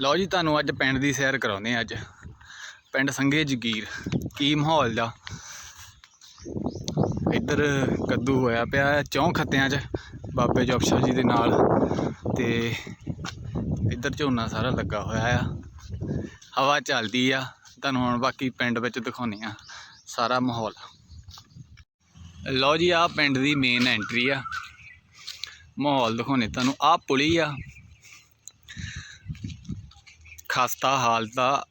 ਲਓ ਜੀ, ਤੁਹਾਨੂੰ ਅੱਜ ਪਿੰਡ ਦੀ ਸੈਰ ਕਰਾਉਂਦੇ ਆ ਅੱਜ। ਪਿੰਡ ਸੰਘੇ ਜਗੀਰ, ਕੀ ਮਾਹੌਲ ਦਾ? ਇੱਧਰ ਕੱਦੂ ਹੋਇਆ ਪਿਆ ਹੈ ਚੌਂ ਖੱਤਿਆਂ 'ਚ, ਬਾਬੇ ਜੋਬਸ਼ਾ ਜੀ ਦੇ ਨਾਲ। ਤੇ ਇੱਧਰ ਝੋਨਾ ਸਾਰਾ ਲੱਗਾ ਹੋਇਆ ਆ। ਹਵਾ ਚੱਲਦੀ ਆ, ਤੁਹਾਨੂੰ ਹੁਣ ਬਾਕੀ ਪਿੰਡ ਵਿੱਚ ਦਿਖਾਉਂਦੇ ਆ ਸਾਰਾ ਮਾਹੌਲ। ਲਓ ਜੀ ਆ ਪਿੰਡ ਦੀ ਮੇਨ ਐਂਟਰੀ ਆ। ਮਾਹੌਲ ਦਿਖਾਉਣੇ ਤੁਹਾਨੂੰ। ਆ ਪੁਲੀ ਆ ਖਸਤਾ ਹਾਲਤ ਆ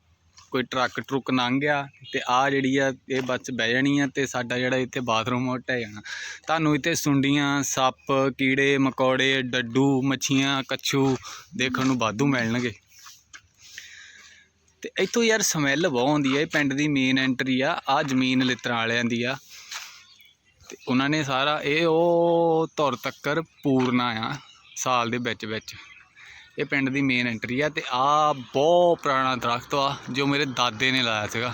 ਕੋਈ ਟਰੱਕ ਟਰੁੱਕ ਲੰਘ ਗਿਆ ਤੇ ਆ ਜਿਹੜੀ ਆ, ਇਹ ਬੱਸ ਬਹਿ ਜਾਣੀ ਆ ਤੇ ਸਾਡਾ ਜਿਹੜਾ ਇੱਥੇ ਬਾਥਰੂਮ ਉਹ ਢਹਿ ਜਾਣਾ। ਤੁਹਾਨੂੰ ਇੱਥੇ ਸੁੰਡੀਆਂ, ਸੱਪ, ਕੀੜੇ, ਮਕੌੜੇ, ਡੱਡੂ, ਮੱਛੀਆਂ, ਕੱਛੂ ਦੇਖਣ ਨੂੰ ਵਾਧੂ ਮਿਲਣਗੇ। ਤੇ ਇੱਥੋਂ ਯਾਰ ਸਮੈਲ ਬਹੁਤ ਆਉਂਦੀ ਹੈ ਇਹ ਪਿੰਡ ਦੀ ਮੇਨ ਐਂਟਰੀ ਆ ਆ ਜ਼ਮੀਨ ਲਿੱਤਰਾਂ ਵਾਲਿਆਂ ਦੀ ਆ। ਤੇ ਉਹਨਾਂ ਨੇ ਸਾਰਾ, ਇਹ ਉਹ ਧੁਰ ਤੱਕਰ ਪੂਰਨਾ ਆ, ਸਾਲ ਦੇ ਵਿੱਚ ਵਿੱਚ। ਇਹ ਪਿੰਡ ਦੀ ਮੇਨ ਐਂਟਰੀ ਆ ਤੇ ਆ ਬਹੁਤ ਪੁਰਾਣਾ ਦਰਖਤ ਆ ਜੋ ਮੇਰੇ ਦਾਦੇ ਨੇ ਲਾਇਆ ਸੀਗਾ।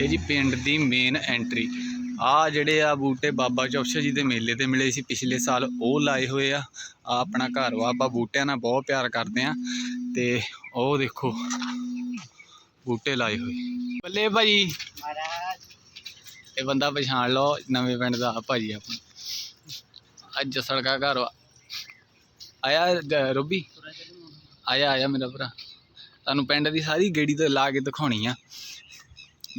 ਇਹ ਜੀ ਪਿੰਡ ਦੀ ਮੇਨ ਐਂਟਰੀ ਆ ਜਿਹੜੇ ਆ ਬੂਟੇ ਬਾਬਾ ਚੌਕਸ਼ਾ ਜੀ ਦੇ ਮੇਲੇ ਤੇ ਮਿਲੇ ਸੀ ਪਿਛਲੇ ਸਾਲ ਉਹ ਲਾਏ ਹੋਏ ਆ। ਆ ਆਪਣਾ ਘਰ ਵਾ ਆਪਾਂ ਬੂਟਿਆਂ ਨਾਲ ਬਹੁਤ ਪਿਆਰ ਕਰਦੇ ਆ। ਤੇ ਉਹ ਦੇਖੋ ਬੂਟੇ ਲਾਏ ਹੋਏ। ਬੱਲੇ ਭਾਈ। ਇਹ ਬੰਦਾ ਪਛਾਣ ਲਓ ਨਵੇਂ ਪਿੰਡ ਦਾ ਭਾਜੀ ਆਪਣਾ। ਅੱਜ ਸੜਕਾ ਘਰ ਆਇਆ ਜ- ਰੋਬੀ? ਆਇਆ ਆਇਆ ਮੇਰਾ ਭਰਾ। ਤੁਹਾਨੂੰ ਪਿੰਡ ਦੀ ਸਾਰੀ ਗੇੜੀ ਤੇ ਲਾ ਕੇ ਦਿਖਾਉਣੀ ਆ।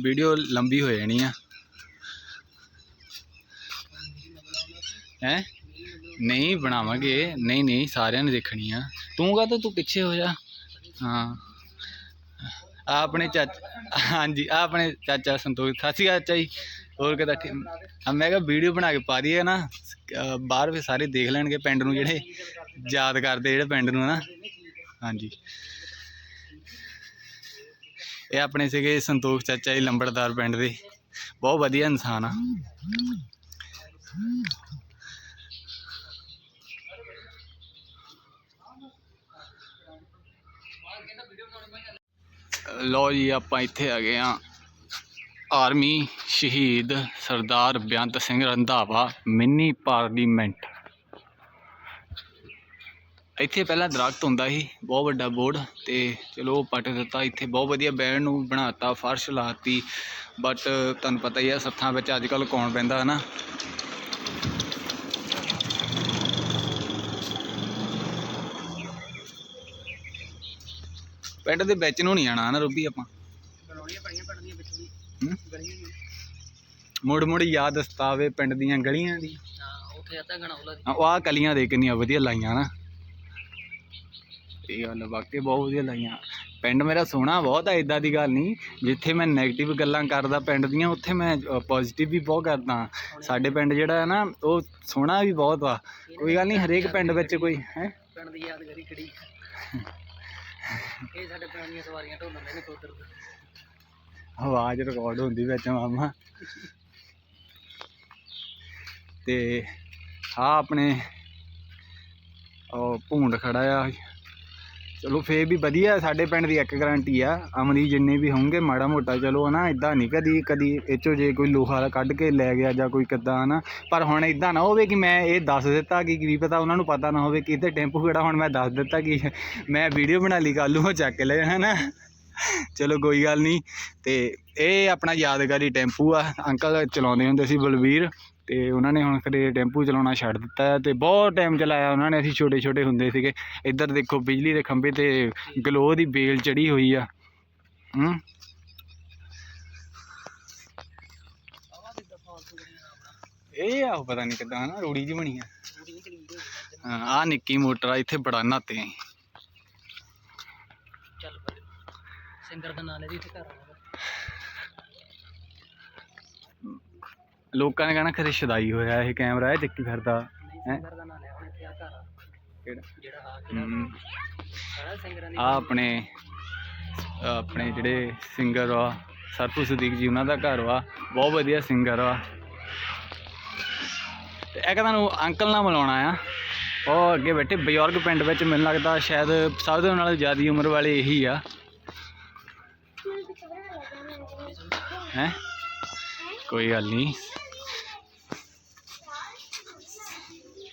ਵੀਡੀਓ ਲੰਬੀ ਹੋ ਜਾਣੀ ਆ। ਹੈ? ਨਹੀਂ ਬਣਾਵਾਂਗੇ। ਨਹੀਂ ਨਹੀਂ, ਸਾਰਿਆਂ ਨੇ ਦੇਖਣੀ ਆ। ਤੂੰ ਕਹਤਾ ਤੂੰ ਪਿੱਛੇ ਹੋ ਜਾ। ਹਾਂ। ਆ ਆਪਣੇ ਚਾਚਾ, ਹਾਂਜੀ ਆ ਆਪਣੇ ਚਾਚਾ ਸੰਤੋਖ ਖਾਸੀ ਚਾਚਾ ਜੀ, ਹੋਰ ਕਿਦਾ ਆ ਮੈਂ ਕਿਹਾ ਵੀਡੀਓ ਬਣਾ ਕੇ ਪਾ ਦਈਏ ਨਾ, ਅਹ ਬਾਹਰ ਵੀ ਸਾਰੇ ਦੇਖ ਲੈਣਗੇ ਪਿੰਡ ਨੂੰ ਜਿਹੜੇ ਯਾਦ ਕਰਦੇ ਜਿਹੜੇ ਪਿੰਡ ਨੂੰ ਨਾ ਹਾਂਜੀ। ਇਹ ਆਪਣੇ ਸੀਗੇ ਸੰਤੋਖ ਚਾਚਾ ਜੀ ਲੰਬੜਦਾਰ ਪਿੰਡ ਦੇ, ਬਹੁਤ ਵਧੀਆ ਇਨਸਾਨ ਆ। ਲਓ ਜੀ, ਆਪਾਂ ਇੱਥੇ ਆ ਗਏ ਆ ਆਰਮੀ ਸ਼ਹੀਦ ਸਰਦਾਰ ਬੇਅੰਤ ਸਿੰਘ ਰੰਧਾਵਾ ਮਿੰਨੀ ਪਾਰਲੀਮੈਂਟ। ਇੱਥੇ ਪਹਿਲਾਂ ਦਰਖਤ ਹੁੰਦਾ ਸੀ, ਬਹੁਤ ਵੱਡਾ ਬੋਰਡ ਤੇ ਚਲੋ ਉਹ ਪੱਟ ਦਿੱਤਾ। ਇੱਥੇ ਬਹੁਤ ਵਧੀਆ ਬੈਠਣ ਨੂੰ ਬਣਾਤਾ, ਫਰਸ਼ ਲਾਤੀ, ਬਟ ਤੁਹਾਨੂੰ ਪਤਾ ਹੀ ਆ, ਸੱਥਾਂ ਵਿੱਚ ਅੱਜ ਕੱਲ ਕੌਣ ਪੈਂਦਾ ਹੈ ਨਾ ਪਿੰਡ ਦੇ ਵਿੱਚ ਨੂੰ ਨਹੀਂ ਆਣਾ ਨਾ ਰੋਬੀ ਆਪਾਂ। ਬਣਾਉਣੀਆਂ ਵਿੱਚ ਹੂੰ? ਗਲੀਆਂ ਮੁੜ ਮੁੜ ਯਾਦ ਸਤਾਵੇ ਪਿੰਡ ਦੀਆਂ ਗਲੀਆਂ ਦੀ। ਹਾਂ ਉੱਥੇ ਅੱਧਾ ਗਣਾ ਉਹਲਾ ਦੀ। ਆ ਕਲੀਆਂ ਦੇ ਕਿੰਨੀਆਂ ਵਧੀਆ ਲਾਈਆਂ ਨਾ। ਇਹ ਗੱਲ ਵਾਕਈ ਬਹੁਤ ਵਧੀਆ ਲਾਈਆਂ। ਪਿੰਡ ਮੇਰਾ ਸੋਹਣਾ ਬਹੁਤ ਆ ਇਦਾਂ ਦੀ ਗੱਲ ਨਹੀਂ। ਜਿੱਥੇ ਮੈਂ 네ਗੇਟਿਵ ਗੱਲਾਂ ਕਰਦਾ ਪਿੰਡ ਦੀਆਂ ਉੱਥੇ ਮੈਂ ਪੋਜ਼ਿਟਿਵ ਵੀ ਬਹੁਤ ਕਰਦਾ। ਸਾਡੇ ਪਿੰਡ ਜਿਹੜਾ ਹੈ ਨਾ ਉਹ ਸੋਹਣਾ ਵੀ ਬਹੁਤ ਆ। ਕੋਈ ਗੱਲ ਨਹੀਂ ਹਰੇਕ ਪਿੰਡ ਵਿੱਚ ਕੋਈ ਹੈ? ਪਿੰਡ ਦੀ ਯਾਦਗਾਰੀ ਖੜੀ ਇਹ ਸਾਡੇ ਪੁਰਾਣੀਆਂ ਸਵਾਰੀਆਂ ਢੋਲਣ ਦੇ ਨੇ ਕੋਦਰ ਆਵਾਜ਼ ਰਿਕਾਰਡ ਹੁੰਦੀ ਵਿੱਚ ਮਾਮਾ। ਤੇ ਆ ਆਪਣੇ ਉਹ ਭੂੰਡ ਖੜਾ ਆ। ਚਲੋ ਫੇਰ ਵੀ ਵਧੀਆ ਸਾਡੇ ਪਿੰਡ ਦੀ ਇੱਕ ਗਰੰਟੀ ਆ। ਅਮਲੀ ਜਿੰਨੇ ਵੀ ਹੋਣਗੇ, ਮਾੜਾ ਮੋਟਾ ਚਲੋ ਹਨਾ ਇਦਾਂ ਨਹੀਂ ਕਦੀ ਕਦੀ ਇੱਚੋ ਜੇ ਕੋਈ ਲੋਹਾ ਕੱਢ ਕੇ ਲੈ ਗਿਆ ਜਾਂ ਕੋਈ ਕਿੱਦਾਂ ਹਨਾ, ਪਰ ਹੁਣ ਇਦਾਂ ਨਾ ਹੋਵੇ ਕਿ ਮੈਂ ਇਹ ਦੱਸ ਦਿੱਤਾ ਕਿ ਕੀ ਪਤਾ ਉਹਨਾਂ ਨੂੰ ਪਤਾ ਨਾ ਹੋਵੇ ਕਿ ਇੱਥੇ ਟੈਂਪੂ ਖੜਾ ਹੁਣ ਮੈਂ ਦੱਸ ਦਿੱਤਾ ਕਿ ਮੈਂ ਵੀਡੀਓ ਬਣਾ ਲਈ, ਕੱਲ੍ਹ ਨੂੰ ਉਹ ਚੱਕ ਲੈ ਹਨਾ। ਚਲੋ ਕੋਈ ਗੱਲ ਨਹੀਂ। ਤੇ ਇਹ ਆਪਣਾ ਯਾਦਗਾਰੀ ਟੈਂਪੂ ਆ। ਅੰਕਲ ਚਲਾਉਂਦੇ ਹੁੰਦੇ ਸੀ ਬਲਵੀਰ ਤੇ ਉਹਨਾਂ ਨੇ ਹੁਣ ਕਦੇ ਟੈਂਪੂ ਚਲਾਉਣਾ ਛੱਡ ਦਿੱਤਾ ਹੈ ਤੇ ਬਹੁਤ ਟਾਈਮ ਚਲਾਇਆ ਉਹਨਾਂ ਨੇ। ਅਸੀਂ ਛੋਟੇ ਛੋਟੇ ਹੁੰਦੇ ਸੀਗੇ। ਇੱਧਰ ਦੇਖੋ ਬਿਜਲੀ ਦੇ ਖੰਭੇ ਤੇ ਗਲੋ ਦੀ ਬੇਲ ਚੜੀ ਹੋਈ ਆ। ਹੂੰ। ਇਹ ਆ ਉਹ ਪਤਾ ਨਹੀਂ ਕਿੱਦਾਂ ਨਾ ਰੋੜੀ ਜੀ ਬਣੀ ਆ। ਹਾਂ ਆ ਨਿੱਕੀ ਮੋਟਰ ਆ, ਇੱਥੇ ਬੜਾ ਨਹਾਤੇ ਆਂ ਚੱਲ ਪੜੇ ਸਿੰਗਰ ਦਾ ਨਾਂ ਲੈ ਦੀ ਇੱਥੇ ਘਰ ਆਉਂਦਾ ਲੋਕਾਂ ਨੇ ਕਹਿਣਾ ਖਰੇ ਸ਼ਦਾਈ ਹੋਇਆ ਇਹ ਕੈਮਰਾ ਇਹ ਚੱਕੀ ਫਿਰਦਾ ਹੈਂ? ਸਿੰਗਰ ਦਾ ਨਾਂ ਲਿਆ ਹੁਣ ਇੱਥੇ ਆ ਘਰ ਆ। ਕਿਹੜਾ? ਜਿਹੜਾ ਆ ਹੂੰ। ਸਾਰਾ ਸਿੰਗਰਾਂ ਦੀ ਆ ਆਪਣੇ ਆਪਣੇ ਜਿਹੜੇ ਸਿੰਗਰ ਆ ਸਰਪੂ ਸਦੀਕ ਜੀ ਉਹਨਾਂ ਦਾ ਘਰ ਵਾ। ਬਹੁਤ ਵਧੀਆ ਸਿੰਗਰ ਆ ਤੇ ਇੱਕ ਤੁਹਾਨੂੰ ਅੰਕਲ ਨਾਲ ਮਿਲਾਉਣਾ ਆ। ਉਹ ਅੱਗੇ ਬੈਠੇ ਬਜ਼ੁਰਗ ਪਿੰਡ ਵਿੱਚ ਮੈਨੂੰ ਲੱਗਦਾ ਸ਼ਾਇਦ ਸਭ ਤੋਂ ਨਾਲ ਜ਼ਿਆਦਾ ਉਮਰ ਵਾਲੇ ਇਹੀ ਆ। ਹੈ। ਕੋਈ ਗੱਲ ਨਹੀਂ।